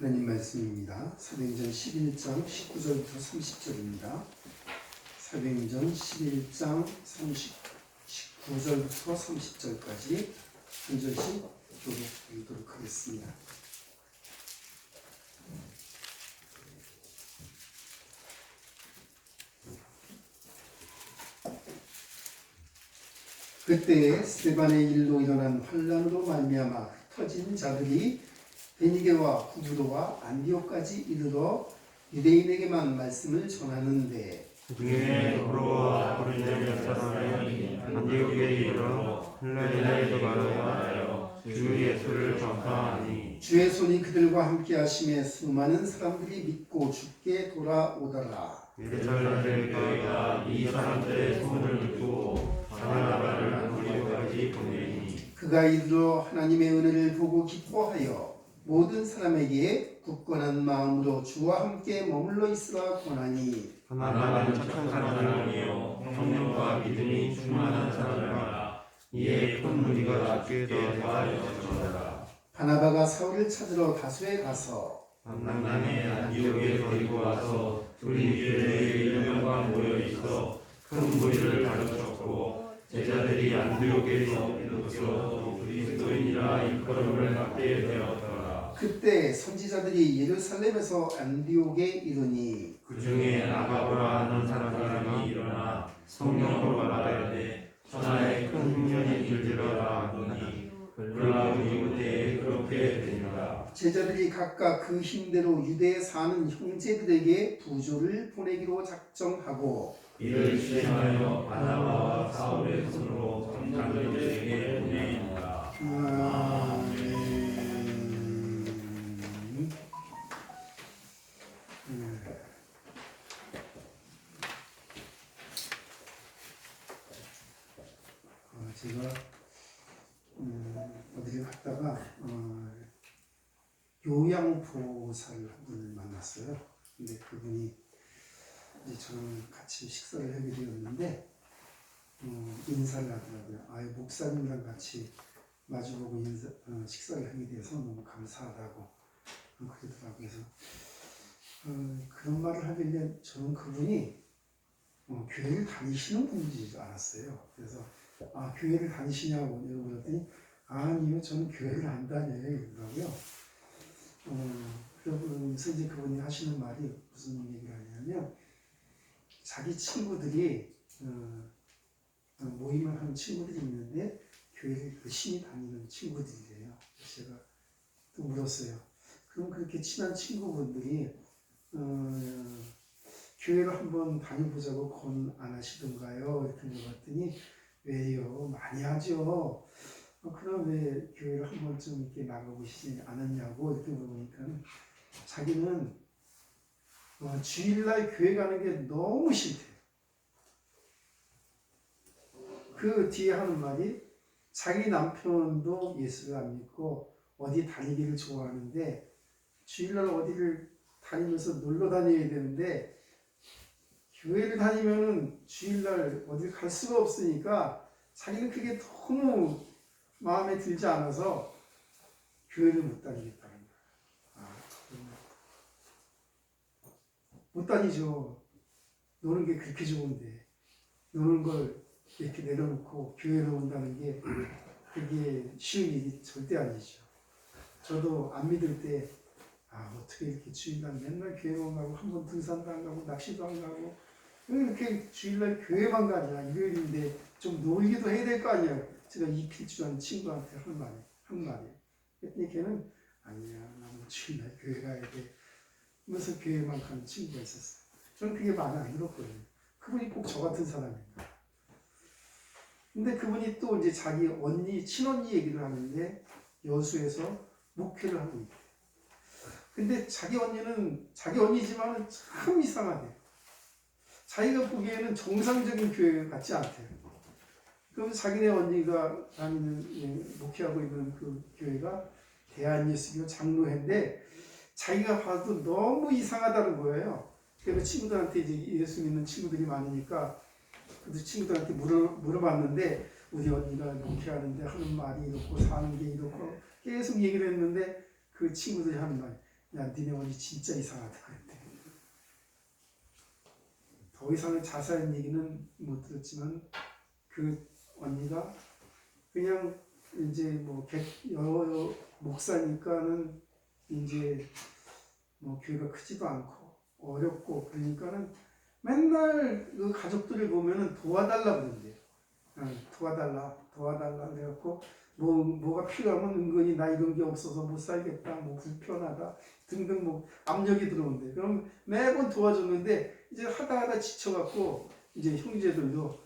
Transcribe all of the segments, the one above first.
하나님 말씀입니다. 사도행전 11장 19절부터 30절입니다. 사도행전 11장 30, 19절부터 30절까지 한 절씩 교독 읽도록 하겠습니다. 그때 스테반의 일로 일어난 환란으로 말미암아 흩어진 자들이 베니게와 구브로와 안디오까지 이르러 유대인에게만 말씀을 전하는데 중에 고로와 고린도 사람이 안디옥에 이르러 헬라인에게도 말하여 주 예수를 전파하니 주의 손이 그들과 함께 하심에 수많은 사람들이 믿고 죽게 돌아오더라. 예루살렘교회가 이 사람들의 소문을 듣고 바나바를 안디옥까지 보내니 그가 이르러 하나님의 은혜를 보고 기뻐하여 모든 사람에게 굳건한 마음으로 주와 함께 머물러 있으라 권하니 바나바는 착한 사람이요 성령과 믿음이 충만한 사람이라 이에 큰 무리가 죽게 되었더라 바나바가 사울을 찾으러 다소에 가서 만남에 안디옥에 데리고 와서 우리 교회의 일명과 모여 있어 큰 무리를 가르쳤고 제자들이 안디옥에 있어 그리스도인이라 일컬음을 받게 되었더라. 그때 선지자들이 예루살렘에서 안디옥에 이르니 그 중에 아가보라 하는 사람이 일어나 성령으로 말하되 천하에 큰 흉년이 들리러라 하더니 그러나 우리 때에 그렇게 되니라. 제자들이 각각 그 힘대로 유대에 사는 형제들에게 부조를 보내기로 작정하고 이를 실행하여 바나바와 사울의 손으로 장로들에게 보내니라. 아멘. 25살 한 분을 만났어요. 근데 그분이 이제 저랑 같이 식사를 하게 되었는데 어, 인사를 하더라고요. 아예 목사님이랑 같이 마주보고 인사, 어, 식사를 하게 돼서 너무 감사하다고 어, 그러더라고요. 그래서 어, 그런 말을 하길래 저는 그분이 어, 교회를 다니시는 분인지 알았어요. 그래서 아 교회를 다니시냐고 물어봤더니 아니요 저는 교회를 안 다녀요. 이러더라고요. 어, 그러면서 이제 그분이 하시는 말이 무슨 얘기를 하냐면 자기 친구들이 어, 어, 모임을 하는 친구들이 있는데 교회를 열심히 다니는 친구들이래요. 그래서 제가 또 물었어요. 그럼 그렇게 친한 친구분들이 어, 교회를 한번 다녀보자고 권안 하시던가요? 이렇게 물어봤더니 왜요? 많이 하죠. 어, 그럼 왜 교회를 한 번쯤 이렇게 나가보시지 않았냐고 이렇게 물어보니까 자기는 어, 주일날 교회 가는 게 너무 싫대요. 그 뒤에 하는 말이 자기 남편도 예수를 안 믿고 어디 다니기를 좋아하는데 주일날 어디를 다니면서 놀러 다녀야 되는데 교회를 다니면은 주일날 어딜 갈 수가 없으니까 자기는 그게 너무 마음에 들지 않아서 교회를 못 다니겠다는 거야. 아, 정말. 못 다니죠. 노는 게 그렇게 좋은데 노는 걸 이렇게 내려놓고 교회로 온다는 게 그게 쉬운 일이 절대 아니죠. 저도 안 믿을 때 아, 어떻게 이렇게 주일날 맨날 교회만 가고 한 번 등산도 안 가고 낚시도 안 가고 왜 이렇게 주일날 교회만 가냐 일요일인데 좀 놀기도 해야 될 거 아니야 제가 이필주라는 친구한테 한 말이 한 말이 그랬더니 걔는 아니야 나는 주일날 교회 가야 돼 하면서 교회만 가는 친구가 있었어 저는 그게 마음에 안 들었거든요 그분이 꼭 저 같은 사람인가 근데 그분이 또 이제 자기 언니 친언니 얘기를 하는데 여수에서 목회를 하고 있대 근데 자기 언니는 자기 언니지만 참 이상하대. 자기가 보기에는 정상적인 교회 같지 않대요. 그럼 자기네 언니가 다니는 예, 목회하고 있는 그 교회가 대한예수교 장로회인데 자기가 봐도 너무 이상하다는 거예요. 그래서 친구들한테 이제 예수 믿는 친구들이 많으니까 그 친구들한테 물어, 물어봤는데 우리 언니가 목회하는데 하는 말이 이렇고 사는 게 이렇고 계속 얘기를 했는데 그 친구들이 하는 말이 야 니네 언니 진짜 이상하다 그랬대. 더 이상의 자세한 얘기는 못 들었지만 그 언니가 그냥 이제 뭐 개- 여러 목사니까는 이제 뭐 교회가 크지도 않고 어렵고 그러니까는 맨날 그 가족들을 보면은 도와달라 그러는데요. 응, 도와달라, 도와달라 그래갖고 뭐 뭐가 필요하면 은근히 나 이런 게 없어서 못 살겠다, 뭐 불편하다 등등 뭐 압력이 들어온대. 그럼 매번 도와줬는데 이제 하다 하다 지쳐갖고 이제 형제들도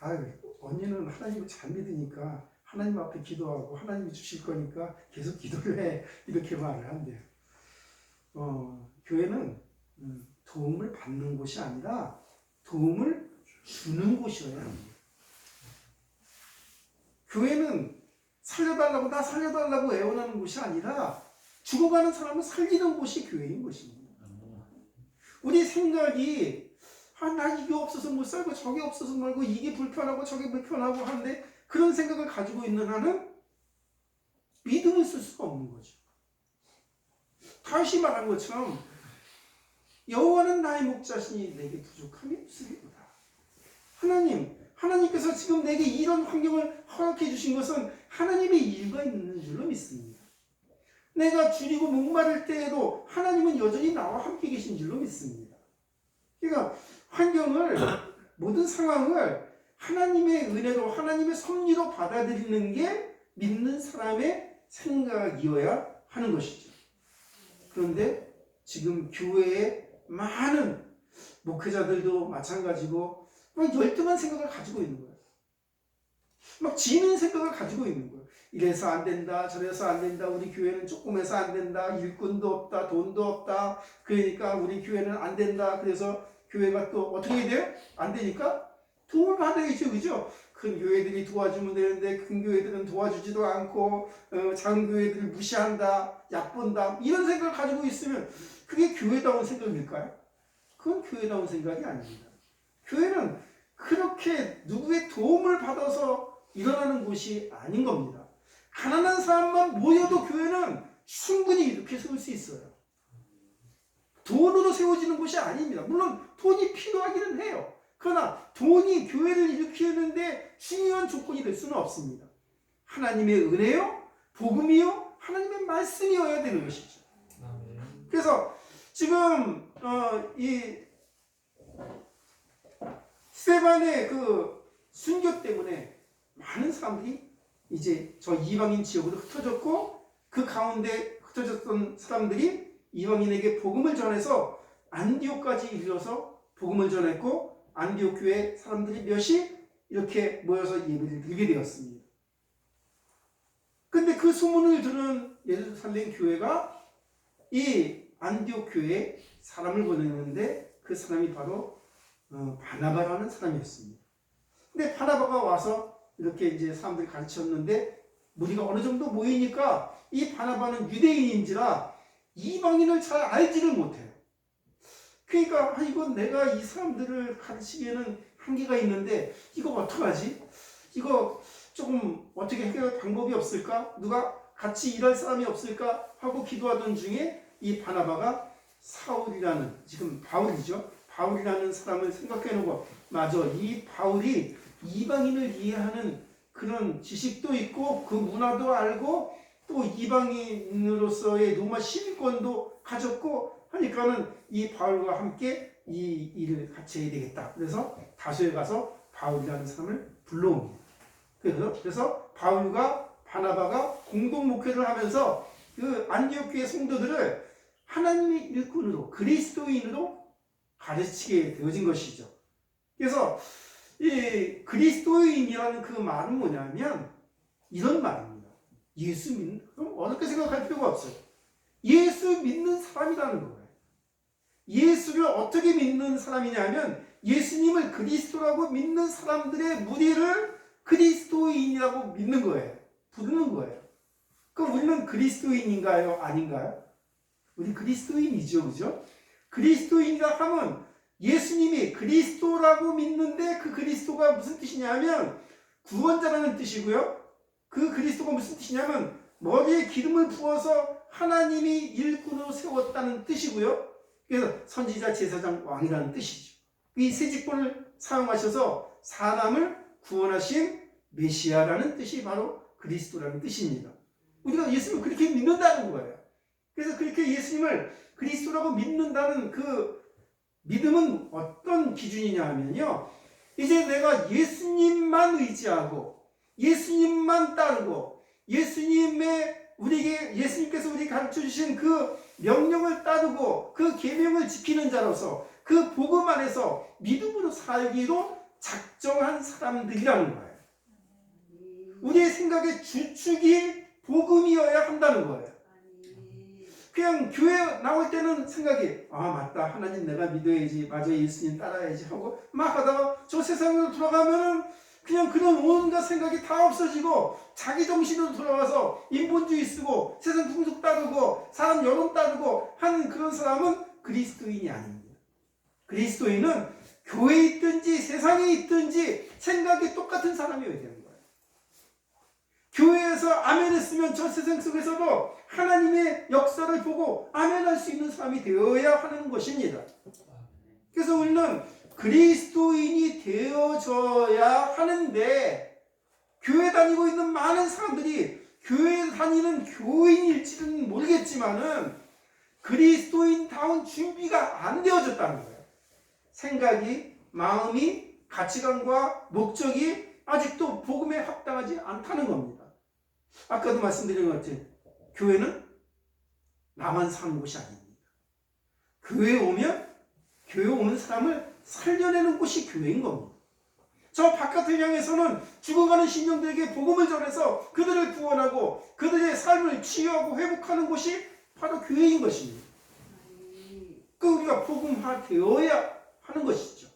아유 언니는 하나님을 잘 믿으니까 하나님 앞에 기도하고 하나님이 주실 거니까 계속 기도를 해 이렇게 말을 한대요. 어 교회는 음, 도움을 받는 곳이 아니라 도움을 주는 곳이어야 합니다. 교회는 살려달라고 나 살려달라고 애원하는 곳이 아니라 죽어가는 사람을 살리는 곳이 교회인 것입니다. 우리 생각이 아, 나 이게 없어서 못 살고 저게 없어서 말고 이게 불편하고 저게 불편하고 하는데 그런 생각을 가지고 있는 한은 믿음을 쓸 수가 없는 거죠. 다시 말한 것처럼 여호와는 나의 목자시니 내게 부족함이 없으리로다. 하나님, 하나님께서 지금 내게 이런 환경을 허락해 주신 것은 하나님의 일과 있는 줄로 믿습니다. 내가 줄이고 목마를 때에도 하나님은 여전히 나와 함께 계신 줄로 믿습니다. 그러니까 환경을 모든 상황을 하나님의 은혜로 하나님의 섭리로 받아들이는 게 믿는 사람의 생각이어야 하는 것이죠. 그런데 지금 교회에 많은 목회자들도 마찬가지고 막 열등한 생각을 가지고 있는 거예요. 막 지는 생각을 가지고 있는 거예요. 이래서 안 된다, 저래서 안 된다, 우리 교회는 조금 해서 안 된다, 일꾼도 없다, 돈도 없다, 그러니까 우리 교회는 안 된다, 그래서 교회가 또 어떻게 돼요? 안 되니까 도움을 받아야죠, 그죠? 큰 교회들이 도와주면 되는데 큰 교회들은 도와주지도 않고 어, 작은 교회들을 무시한다, 얕본다 이런 생각을 가지고 있으면 그게 교회다운 생각일까요? 그건 교회다운 생각이 아닙니다. 교회는 그렇게 누구의 도움을 받아서 일어나는 곳이 아닌 겁니다. 가난한 사람만 모여도 교회는 충분히 이렇게 세울 수 있어요. 돈으로 세워지는 곳이 아닙니다. 물론 돈이 필요하기는 해요. 그러나 돈이 교회를 일으키는데 중요한 조건이 될 수는 없습니다. 하나님의 은혜요, 복음이요, 하나님의 말씀이어야 되는 것이죠. 그래서 지금 어, 이 스테반의 그 순교 때문에 많은 사람들이 이제 저 이방인 지역으로 흩어졌고 그 가운데 흩어졌던 사람들이 이방인에게 복음을 전해서 안디옥까지 이르러서 복음을 전했고 안디옥 교회 사람들이 몇이 이렇게 모여서 예배를 드리게 되었습니다. 근데 그 소문을 들은 예루살렘 교회가 이 안디옥 교회에 사람을 보냈는데 그 사람이 바로 어, 바나바라는 사람이었습니다. 근데 바나바가 와서 이렇게 이제 사람들이 가르쳤는데 무리가 어느 정도 모이니까 이 바나바는 유대인인지라 이방인을 잘 알지를 못해요. 그러니까 아, 이건 내가 이 사람들을 가르치기에는 한계가 있는데 이거 어떡하지? 이거 조금 어떻게 해결할 방법이 없을까? 누가 같이 일할 사람이 없을까? 하고 기도하던 중에 이 바나바가 사울이라는 지금 바울이죠. 바울이라는 사람을 생각해놓고 맞아 이 바울이 이방인을 이해하는 그런 지식도 있고 그 문화도 알고 또 이방인으로서의 로마 시민권도 가졌고 하니까는 이 바울과 함께 이 일을 같이 해야 되겠다. 그래서 다소에 가서 바울이라는 사람을 불러옵니다. 그래서, 그래서 바울과 바나바가 공동 목회를 하면서 그 안디옥 교회 성도들을 하나님의 일꾼으로 그리스도인으로 가르치게 되어진 것이죠. 그래서 이 그리스도인이라는 그 말은 뭐냐면 이런 말입니다. 예수 믿는 그럼 어렵게 생각할 필요가 없어요. 예수 믿는 사람이라는 거예요. 예수를 어떻게 믿는 사람이냐면 예수님을 그리스도라고 믿는 사람들의 무리를 그리스도인이라고 믿는 거예요. 부르는 거예요. 그럼 우리는 그리스도인인가요? 아닌가요? 우리 그리스도인이죠, 그죠? 그리스도인이라 하면 예수님이 그리스도라고 믿는데 그 그리스도가 무슨 뜻이냐면 구원자라는 뜻이고요. 그 그리스도가 무슨 뜻이냐면 머리에 기름을 부어서 하나님이 일꾼으로 세웠다는 뜻이고요. 그래서 선지자, 제사장, 왕이라는 뜻이죠. 이 세 직분을 사용하셔서 사람을 구원하신 메시아라는 뜻이 바로 그리스도라는 뜻입니다. 우리가 예수님을 그렇게 믿는다는 거예요. 그래서 그렇게 예수님을 그리스도라고 믿는다는 그 믿음은 어떤 기준이냐 하면요. 이제 내가 예수님만 의지하고 예수님만 따르고 예수님의 우리에게 예수님께서 우리 가르쳐 주신 그 명령을 따르고 그 계명을 지키는 자로서 그 복음 안에서 믿음으로 살기로 작정한 사람들이라는 거예요. 우리의 생각의 주축이 복음이어야 한다는 거예요. 그냥 교회 나올 때는 생각이 아 맞다 하나님 내가 믿어야지 맞아 예수님 따라야지 하고 막 하다가 저 세상으로 돌아가면은 그냥 그런 온갖 생각이 다 없어지고 자기 정신으로 돌아와서 인본주의 쓰고 세상 풍속 따르고 사람 여론 따르고 하는 그런 사람은 그리스도인이 아닙니다. 그리스도인은 교회에 있든지 세상에 있든지 생각이 똑같은 사람이어야 되는 거예요. 교회에서 아멘 했으면 저 세상 속에서도 하나님의 역사를 보고 아멘 할 수 있는 사람이 되어야 하는 것입니다. 그래서 우리는 그리스도인이 되어져야 하는데 교회 다니고 있는 많은 사람들이 교회 다니는 교인일지는 모르겠지만은 그리스도인다운 준비가 안 되어졌다는 거예요. 생각이, 마음이, 가치관과 목적이 아직도 복음에 합당하지 않다는 겁니다. 아까도 말씀드린 것 같이 교회는 나만 사는 곳이 아닙니다. 교회에 오면 교회 오는 사람을 살려내는 곳이 교회인 겁니다. 저 바깥을 향해서는 죽어가는 신령들에게 복음을 전해서 그들을 구원하고 그들의 삶을 치유하고 회복하는 곳이 바로 교회인 것입니다. 그 우리가 복음화 되어야 하는 것이죠.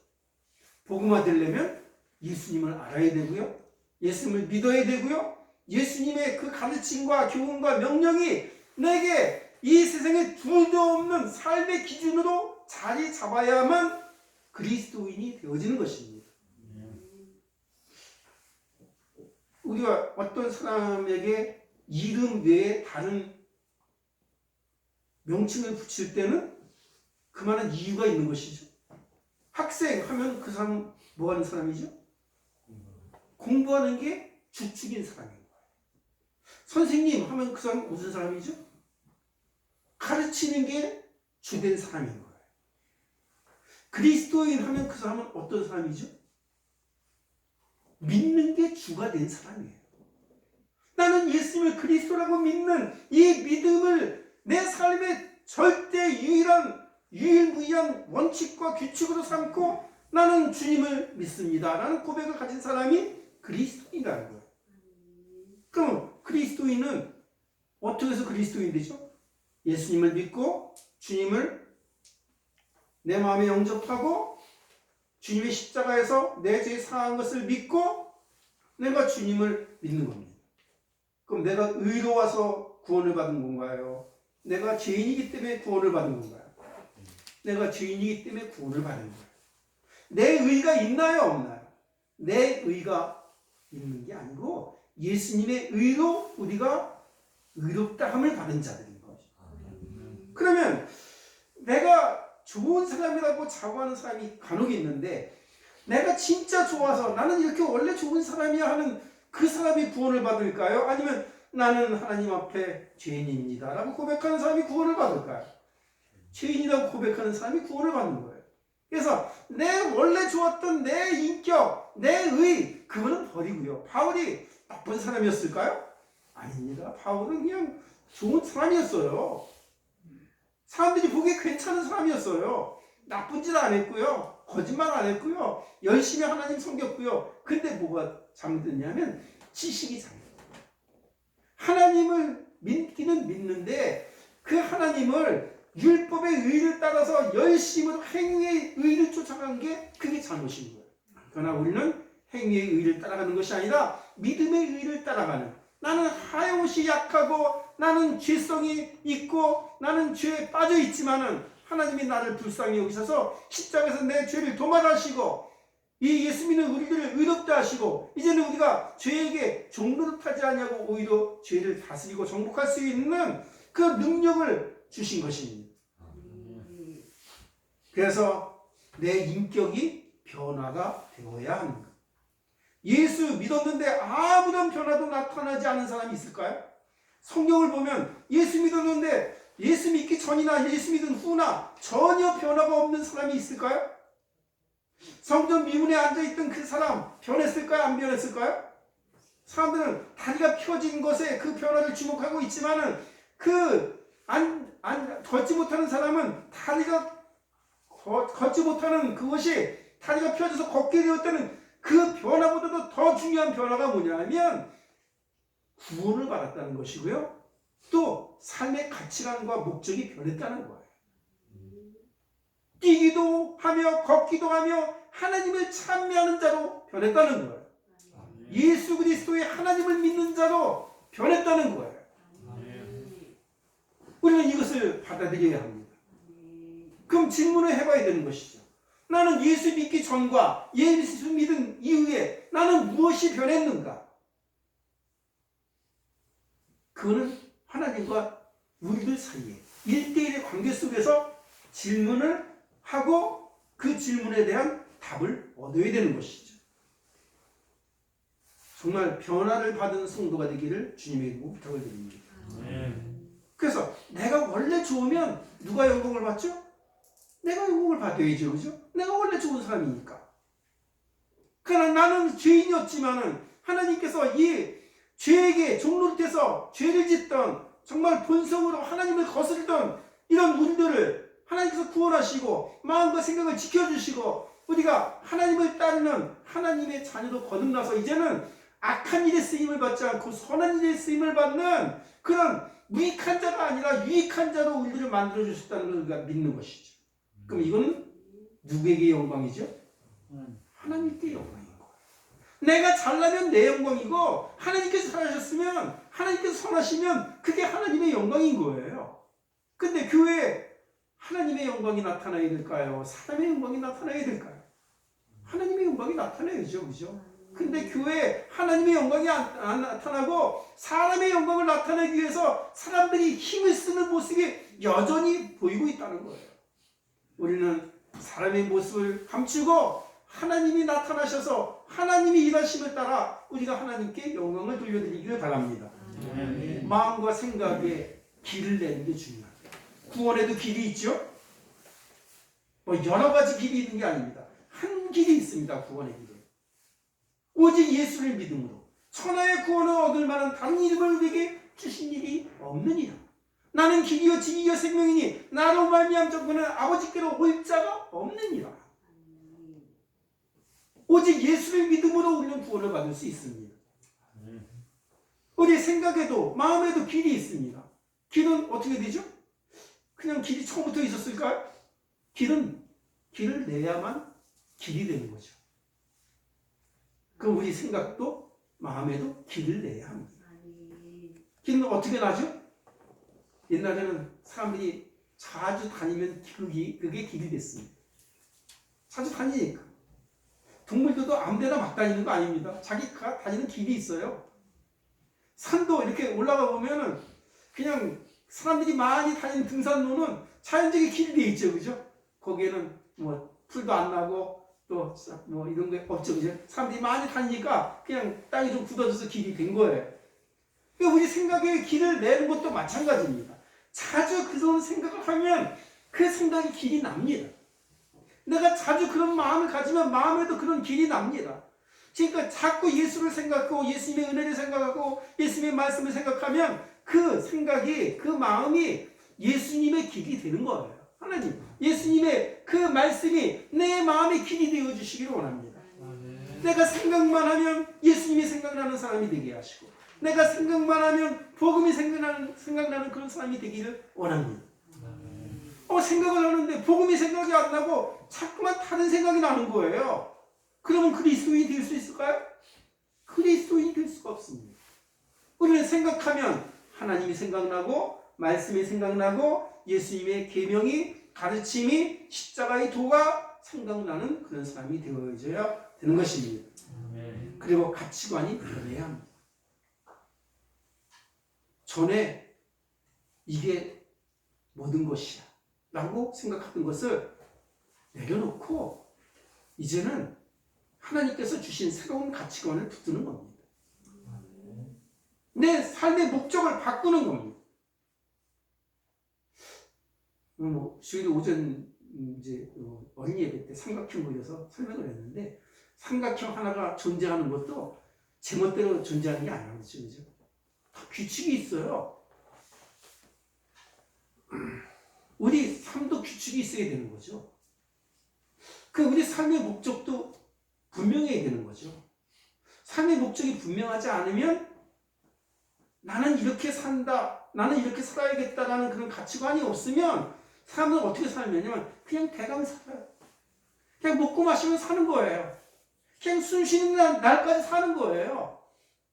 복음화 되려면 예수님을 알아야 되고요. 예수님을 믿어야 되고요. 예수님의 그 가르침과 교훈과 명령이 내게 이 세상에 둘도 없는 삶의 기준으로 자리 잡아야만 그리스도인이 되어지는 것입니다. 우리가 어떤 사람에게 이름 외에 다른 명칭을 붙일 때는 그만한 이유가 있는 것이죠. 학생 하면 그 사람 뭐 하는 사람이죠? 공부하는 게 주축인 사람인 거예요. 선생님 하면 그 사람 무슨 사람이죠? 가르치는 게 주된 사람인 거예요. 그리스도인 하면 그 사람은 어떤 사람이죠? 믿는 게 주가 된 사람이에요. 나는 예수님을 그리스도라고 믿는 이 믿음을 내 삶의 절대 유일한 유일무이한 원칙과 규칙으로 삼고 나는 주님을 믿습니다. 라는 고백을 가진 사람이 그리스도인이라는 거예요. 그럼 그리스도인은 어떻게 해서 그리스도인 되죠? 예수님을 믿고 주님을 내 마음에 영접하고 주님의 십자가에서 내 죄 사한 것을 믿고 내가 주님을 믿는 겁니다. 그럼 내가 의로워서 구원을 받은 건가요? 내가 죄인이기 때문에 구원을 받은 건가요? 내가 죄인이기 때문에 구원을 받은 거예요. 내 의가 있나요, 없나요? 내 의가 있는 게 아니고 예수님의 의로 우리가 의롭다함을 받은 자들인 거죠. 그러면 내가 좋은 사람이라고 자부하는 사람이 간혹 있는데 내가 진짜 좋아서 나는 이렇게 원래 좋은 사람이야 하는 그 사람이 구원을 받을까요? 아니면 나는 하나님 앞에 죄인입니다. 라고 고백하는 사람이 구원을 받을까요? 죄인이라고 고백하는 사람이 구원을 받는 거예요. 그래서 내 원래 좋았던 내 인격, 내 의, 그거는 버리고요. 바울이 나쁜 사람이었을까요? 아닙니다. 바울은 그냥 좋은 사람이었어요. 사람들이 보기에 괜찮은 사람이었어요. 나쁜 짓 안 했고요. 거짓말 안 했고요. 열심히 하나님 섬겼고요. 근데 뭐가 잘못됐냐면 지식이 잘못됐어요. 하나님을 믿기는 믿는데 그 하나님을 율법의 의를 따라서 열심으로 행위의 의를 쫓아간 게 그게 잘못인 거예요. 그러나 우리는 행위의 의를 따라가는 것이 아니라 믿음의 의를 따라가는 나는 하염없이 약하고 나는 죄성이 있고 나는 죄에 빠져 있지만은 하나님이 나를 불쌍히 여기셔서 십자가에서 내 죄를 도말하시고 이 예수 믿는 우리들을 의롭다 하시고 이제는 우리가 죄에게 종노릇하지 않냐고 오히려 죄를 다스리고 정복할 수 있는 그 능력을 주신 것입니다. 그래서 내 인격이 변화가 되어야 합니다. 예수 믿었는데 아무런 변화도 나타나지 않은 사람이 있을까요? 성경을 보면 예수 믿었는데 예수 믿기 전이나 예수 믿은 후나 전혀 변화가 없는 사람이 있을까요? 성전 미문에 앉아있던 그 사람 변했을까요? 안 변했을까요? 사람들은 다리가 펴진 것에 그 변화를 주목하고 있지만은 그 안, 안, 걷지 못하는 사람은 다리가 거- 걷지 못하는 그것이 다리가 펴져서 걷게 되었다는 그 변화보다도 더 중요한 변화가 뭐냐면 구원을 받았다는 것이고요. 또 삶의 가치관과 목적이 변했다는 거예요. 뛰기도 하며 걷기도 하며 하나님을 찬미하는 자로 변했다는 거예요. 예수 그리스도의 하나님을 믿는 자로 변했다는 거예요. 우리는 이것을 받아들여야 합니다. 그럼 질문을 해봐야 되는 것이죠. 나는 예수 믿기 전과 예수 믿은 이후에 나는 무엇이 변했는가? 그거는 하나님과 우리들 사이에 일대일의 관계 속에서 질문을 하고 그 질문에 대한 답을 얻어야 되는 것이죠. 정말 변화를 받은 성도가 되기를 주님의 부탁을 드립니다. 그래서 내가 원래 좋으면 누가 영광을 받죠? 내가 영광을 받아야죠. 그죠? 내가 원래 좋은 사람이니까. 그러나 나는 죄인이었지만은 하나님께서 이 죄에게 종로돼서 죄를 짓던 정말 본성으로 하나님을 거스르던 이런 우리들을 하나님께서 구원하시고 마음과 생각을 지켜주시고 우리가 하나님을 따르는 하나님의 자녀로 거듭나서 이제는 악한 일에 쓰임을 받지 않고 선한 일에 쓰임을 받는 그런 무익한 자가 아니라 유익한 자로 우리를 만들어 주셨다는 걸 우리가 믿는 것이죠. 그럼 이거는 누구에게 영광이죠? 하나님께 영광인 거예요. 내가 잘나면 내 영광이고 하나님께서 잘하셨으면 하나님께서 선하시면 그게 하나님의 영광인 거예요. 근데 교회에 하나님의 영광이 나타나야 될까요? 사람의 영광이 나타나야 될까요? 하나님의 영광이 나타나야죠. 그죠? 근데 교회에 하나님의 영광이 안, 안 나타나고 사람의 영광을 나타내기 위해서 사람들이 힘을 쓰는 모습이 여전히 보이고 있다는 거예요. 우리는 사람의 모습을 감추고 하나님이 나타나셔서 하나님이 일하심을 따라 우리가 하나님께 영광을 돌려드리기를 바랍니다. 마음과 생각에 길을 내는 게 중요합니다. 구원에도 길이 있죠? 뭐 여러 가지 길이 있는 게 아닙니다. 한 길이 있습니다. 구원의 길은. 오직 예수를 믿음으로 천하의 구원을 얻을 만한 다른 이름을 우리에게 주신 일이 없느니라. 나는 길이요 진리요 생명이니 나로 말미암 정부는 아버지께로 올 자가 없느니라. 오직 예수를 믿음으로 우리는 구원을 받을 수 있습니다. 우리 생각에도 마음에도 길이 있습니다. 길은 어떻게 되죠? 그냥 길이 처음부터 있었을까요? 길은 길을 내야만 길이 되는 거죠. 그럼 우리 생각도 마음에도 길을 내야 합니다. 길은 어떻게 나죠? 옛날에는 사람들이 자주 다니면 그게, 그게 길이 됐습니다. 자주 다니니까. 동물들도 아무데나 막 다니는 거 아닙니다. 자기가 다니는 길이 있어요. 산도 이렇게 올라가 보면은 그냥 사람들이 많이 다니는 등산로는 자연적인 길이 돼 있죠. 그죠? 거기에는 뭐 풀도 안 나고 또 뭐 이런 게 없죠. 그죠? 사람들이 많이 다니니까 그냥 땅이 좀 굳어져서 길이 된 거예요. 그러니까 우리 생각에 길을 내는 것도 마찬가지입니다. 자주 그런 생각을 하면 그 생각이 길이 납니다. 내가 자주 그런 마음을 가지면 마음에도 그런 길이 납니다. 그러니까 자꾸 예수를 생각하고 예수님의 은혜를 생각하고 예수님의 말씀을 생각하면 그 생각이 그 마음이 예수님의 길이 되는 거예요. 하나님, 예수님의 그 말씀이 내 마음의 길이 되어 주시기를 원합니다. 내가 생각만 하면 예수님이 생각나는 사람이 되게 하시고 내가 생각만 하면 복음이 생각나는 생각나는 그런 사람이 되기를 원합니다. 어 생각을 하는데 복음이 생각이 안 나고 자꾸만 다른 생각이 나는 거예요. 그러면 그리스도인이 될 수 있을까요? 그리스도인이 될 수가 없습니다. 우리는 생각하면 하나님이 생각나고 말씀이 생각나고 예수님의 계명이 가르침이 십자가의 도가 생각나는 그런 사람이 되어져야 되는 것입니다. 그리고 가치관이 변해야 합니다. 전에 이게 모든 것이야. 라고 생각하던 것을 내려놓고 이제는 하나님께서 주신 새로운 가치관을 붙드는 겁니다. 내 삶의 목적을 바꾸는 겁니다. 뭐 주일 오전 이제 어, 어린이 예배 때 삼각형 그려서 설명을 했는데 삼각형 하나가 존재하는 것도 제멋대로 존재하는 게 아니라는 거죠. 그죠? 다 규칙이 있어요. 우리 삶도 규칙이 있어야 되는 거죠. 그 우리 삶의 목적도 분명해야 되는 거죠. 삶의 목적이 분명하지 않으면 나는 이렇게 산다, 나는 이렇게 살아야겠다라는 그런 가치관이 없으면 사람들은 어떻게 살냐면 그냥 대강 살아요. 그냥 먹고 마시면 사는 거예요. 그냥 숨 쉬는 날, 날까지 사는 거예요.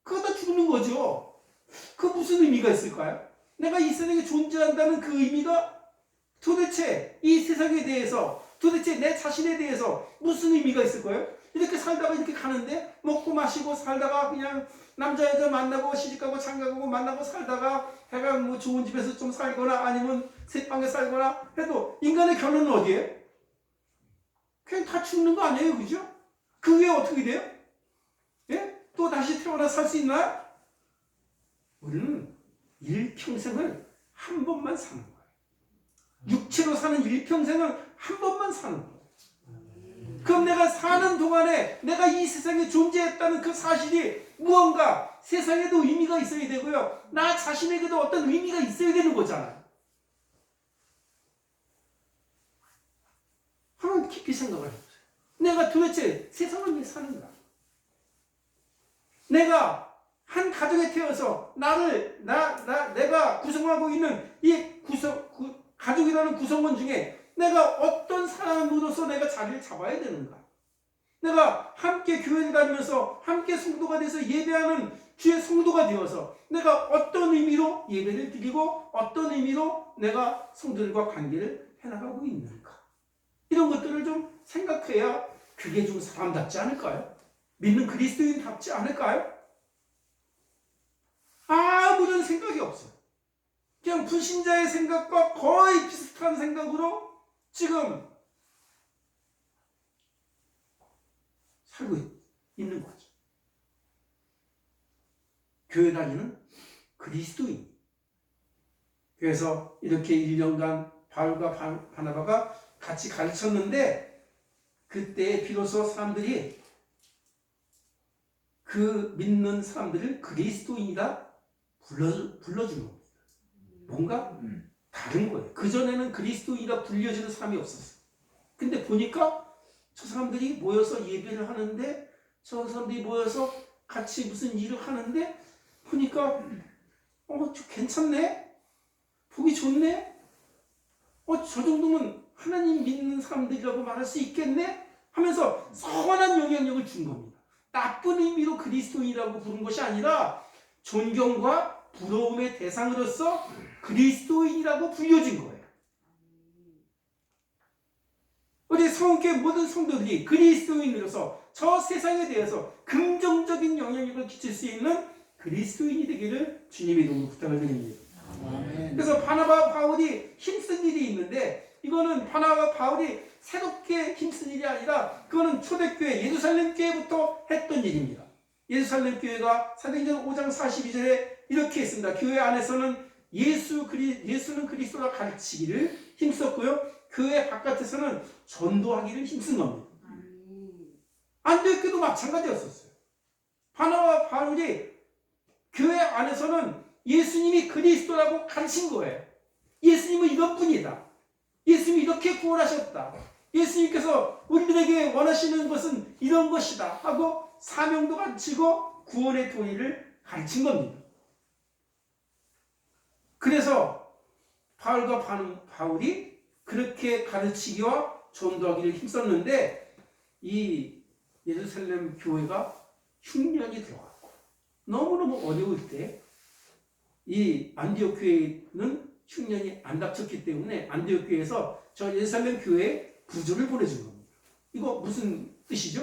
그러다 죽는 거죠. 그 무슨 의미가 있을까요? 내가 이 세상에 존재한다는 그 의미가 도대체 이 세상에 대해서 도대체 내 자신에 대해서 무슨 의미가 있을 거예요? 이렇게 살다가 이렇게 가는데 먹고 마시고 살다가 그냥 남자 여자 만나고 시집가고 장가가고 만나고 살다가 해가 뭐 좋은 집에서 좀 살거나 아니면 새방에 살거나 해도 인간의 결론은 어디에? 그냥 다 죽는 거 아니에요, 그죠? 그게 어떻게 돼요? 예? 또 다시 태어나 살 수 있나요? 우리는 일평생을 한 번만 사는 거예요. 육체로 사는 일평생을 한 번만 사는 거예요. 그럼 내가 사는 동안에 내가 이 세상에 존재했다는 그 사실이 무언가 세상에도 의미가 있어야 되고요. 나 자신에게도 어떤 의미가 있어야 되는 거잖아요. 한번 깊이 생각을 해보세요. 내가 도대체 세상을 왜 사는가? 내가 한 가정에 태어서 나를 나, 나 내가 구성하고 있는 이 구성 구, 가족이라는 구성원 중에 내가 어떤 사람으로서 내가 자리를 잡아야 되는가? 내가 함께 교회를 다니면서 함께 성도가 돼서 예배하는 주의 성도가 되어서 내가 어떤 의미로 예배를 드리고 어떤 의미로 내가 성도들과 관계를 해나가고 있는가? 이런 것들을 좀 생각해야 그게 좀 사람답지 않을까요? 믿는 그리스도인답지 않을까요? 아무런 생각이 없어요. 그냥 불신자의 생각과 거의 비슷한 생각으로 지금 살고 있는 거죠. 교회 다니는 그리스도인. 그래서 이렇게 1년간 바울과 바- 바나바가 같이 가르쳤는데 그때 비로소 사람들이 그 믿는 사람들을 그리스도인이다 불러, 불러주는 겁니다. 뭔가 다른 거예요. 그전에는 그리스도인이라 불려지는 사람이 없었어요. 근데 보니까 저 사람들이 모여서 예배를 하는데 저 사람들이 모여서 같이 무슨 일을 하는데 보니까 어, 저 괜찮네? 보기 좋네? 어, 저 정도면 하나님 믿는 사람들이라고 말할 수 있겠네? 하면서 선한 영향력을 준 겁니다. 나쁜 의미로 그리스도인이라고 부른 것이 아니라 존경과 부러움의 대상으로서 그리스도인이라고 불려진 거예요. 우리 성교회 모든 성도들이 그리스도인으로서 저 세상에 대해서 긍정적인 영향력을 끼칠 수 있는 그리스도인이 되기를 주님의 이름으로 부탁을 드립니다. 아멘. 그래서 바나바 바울이 힘쓴 일이 있는데 이거는 바나바 바울이 새롭게 힘쓴 일이 아니라 그거는 초대교회 예루살렘 교회부터 했던 일입니다. 예루살렘 교회가 사도행전 5장 42절에 이렇게 했습니다. 교회 안에서는 예수 그리 예수는 그리스도라 가르치기를 힘썼고요. 교회 바깥에서는 전도하기를 힘쓴 겁니다. 안디옥교도 마찬가지였었어요. 바나바 바울이 교회 안에서는 예수님이 그리스도라고 가르친 거예요. 예수님은 이것뿐이다. 예수님이 이렇게 구원하셨다. 예수님께서 우리들에게 원하시는 것은 이런 것이다. 하고 사명도 가르치고 구원의 도리를 가르친 겁니다. 그래서 바울과 바- 바울이 그렇게 가르치기와 전도하기를 힘썼는데 이 예루살렘 교회가 흉년이 들어갔고 너무너무 어려울 때 이 안디옥 교회는 흉년이 안 닥쳤기 때문에 안디옥 교회에서 저 예루살렘 교회에 부조를 보내준 겁니다. 이거 무슨 뜻이죠?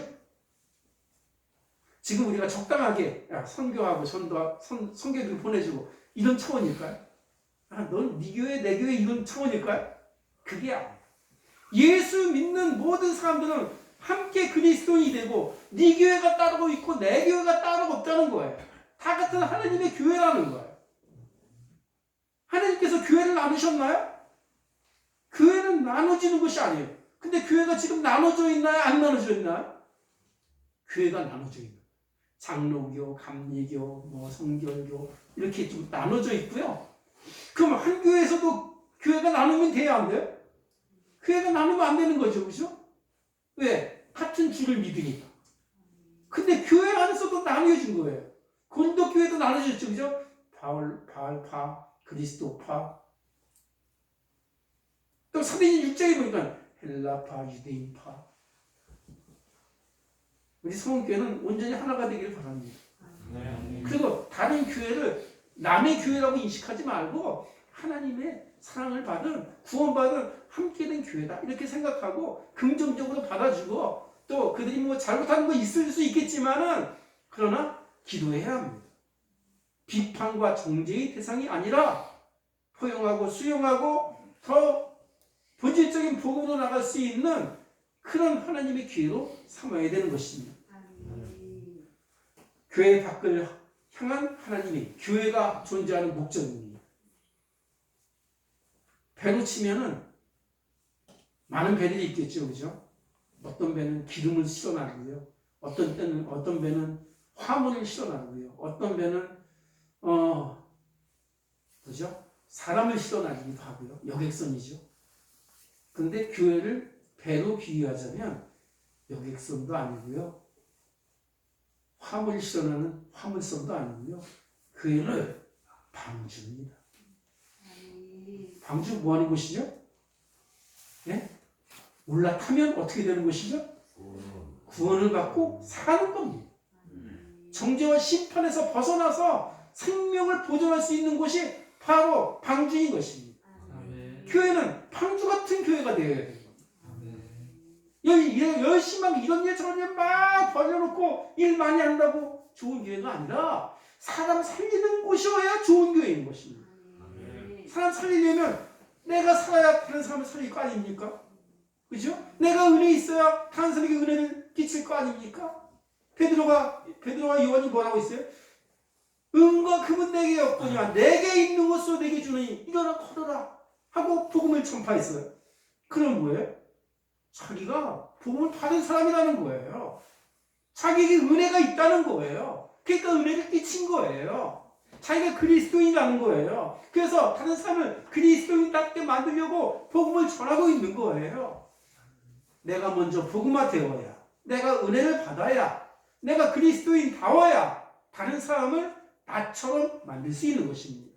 지금 우리가 적당하게 야, 선교하고 전도 선, 선교를 보내주고 이런 차원일까요? 아, 넌네 교회 내 교회 이런 차원일까요? 그게 아니에요. 예수 믿는 모든 사람들은 함께 그리스도인이 되고 네 교회가 따르고 있고 내 교회가 따르고 없다는 거예요. 다 같은 하나님의 교회라는 거예요. 하나님께서 교회를 나누셨나요? 교회는 나눠지는 것이 아니에요. 근데 교회가 지금 나눠져 있나요? 안 나눠져 있나요? 교회가 나눠져 있는. 장로교, 감리교, 뭐 성결교 이렇게 좀 나눠져 있고요. 그럼 한 교회에서도 교회가 나누면 돼야 안 돼요? 교회가 나누면 안 되는 거죠, 그렇죠? 왜? 같은 주를 믿으니까. 근데 교회 안에서도 나뉘어진 거예요. 고린도 교회도 나눠졌죠, 그죠? 바울, 바알파, 그리스도파. 또 사도행 6장에 보니까 헬라파, 유대인파. 우리 성교회는 온전히 하나가 되기를 바랍니다. 그리고 다른 교회를 남의 교회라고 인식하지 말고 하나님의 사랑을 받은 구원받은 함께 된 교회다 이렇게 생각하고 긍정적으로 받아주고 또 그들이 뭐 잘못하는 거 있을 수 있겠지만은 그러나 기도해야 합니다. 비판과 정죄의 대상이 아니라 포용하고 수용하고 더 본질적인 복음으로 나갈 수 있는 그런 하나님의 기회로 삼아야 되는 것입니다. 교회 밖을 향한 하나님의 교회가 존재하는 목적입니다. 배로 치면은 많은 배들이 있겠죠, 그죠? 어떤 배는 기름을 실어나르고요. 어떤 때는 어떤 배는 화물을 실어나르고요. 어떤 배는 어 그죠? 사람을 실어나르기도 하고요. 여객선이죠. 근데 교회를 배로 비유하자면 여객선도 아니고요. 화물 실어나는 화물선도 아니고요. 교회는 방주입니다. 방주 뭐 하는 곳이죠? 예? 올라타면 어떻게 되는 것이죠? 구원을 받고 사는 겁니다. 정죄와 심판에서 벗어나서 생명을 보존할 수 있는 곳이 바로 방주인 것입니다. 교회는 방주 같은 교회가 되어야 돼요. 열, 열심히 이런 일 저런 일 막 벌려놓고 일 많이 한다고 좋은 교회가 아니라 사람 살리는 곳이어야 좋은 교회인 것입니다. 사람 살리려면 내가 살아야 다른 사람을 살릴 거 아닙니까? 그죠? 내가 은혜 있어야 다른 사람에게 은혜를 끼칠 거 아닙니까? 베드로가 베드로와 요한이 뭐라고 했어요? 은과 금은 내게 없거니와 내게 있는 것으로 내게 주느니 이거나 걸어라 하고 복음을 전파했어요. 그럼 뭐예요? 자기가 복음을 받은 사람이라는 거예요. 자기에게 은혜가 있다는 거예요. 그러니까 은혜를 끼친 거예요. 자기가 그리스도인이라는 거예요. 그래서 다른 사람을 그리스도인답게 만들려고 복음을 전하고 있는 거예요. 내가 먼저 복음화 되어야, 내가 은혜를 받아야, 내가 그리스도인다워야 다른 사람을 나처럼 만들 수 있는 것입니다.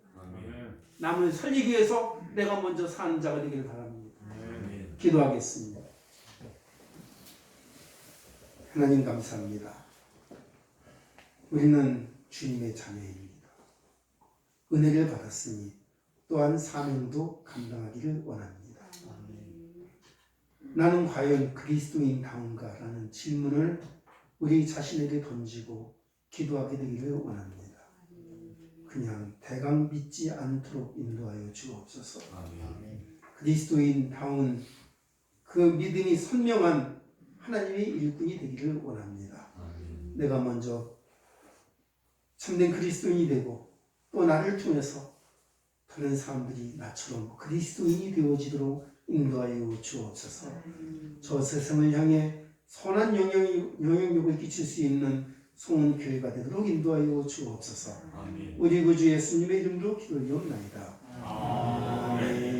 남을 살리기 위해서 내가 먼저 사는 자가 되기를 바랍니다. 기도하겠습니다. 하나님 감사합니다. 우리는 주님의 자녀입니다. 은혜를 받았으니 또한 사명도 감당하기를 원합니다. 나는 과연 그리스도인다운가라는 질문을 우리 자신에게 던지고 기도하게 되기를 원합니다. 그냥 대강 믿지 않도록 인도하여 주옵소서. 그리스도인다운 그 믿음이 선명한 하나님의 일꾼이 되기를 원합니다. 내가 먼저 참된 그리스도인이 되고 또 나를 통해서 다른 사람들이 나처럼 그리스도인이 되어지도록 인도하여 주옵소서. 저 세상을 향해 선한 영향, 영향력을 끼칠 수 있는 소문 교회가 되도록 인도하여 주옵소서. 우리 구주 예수님의 이름으로 기도하옵나이다. 아멘.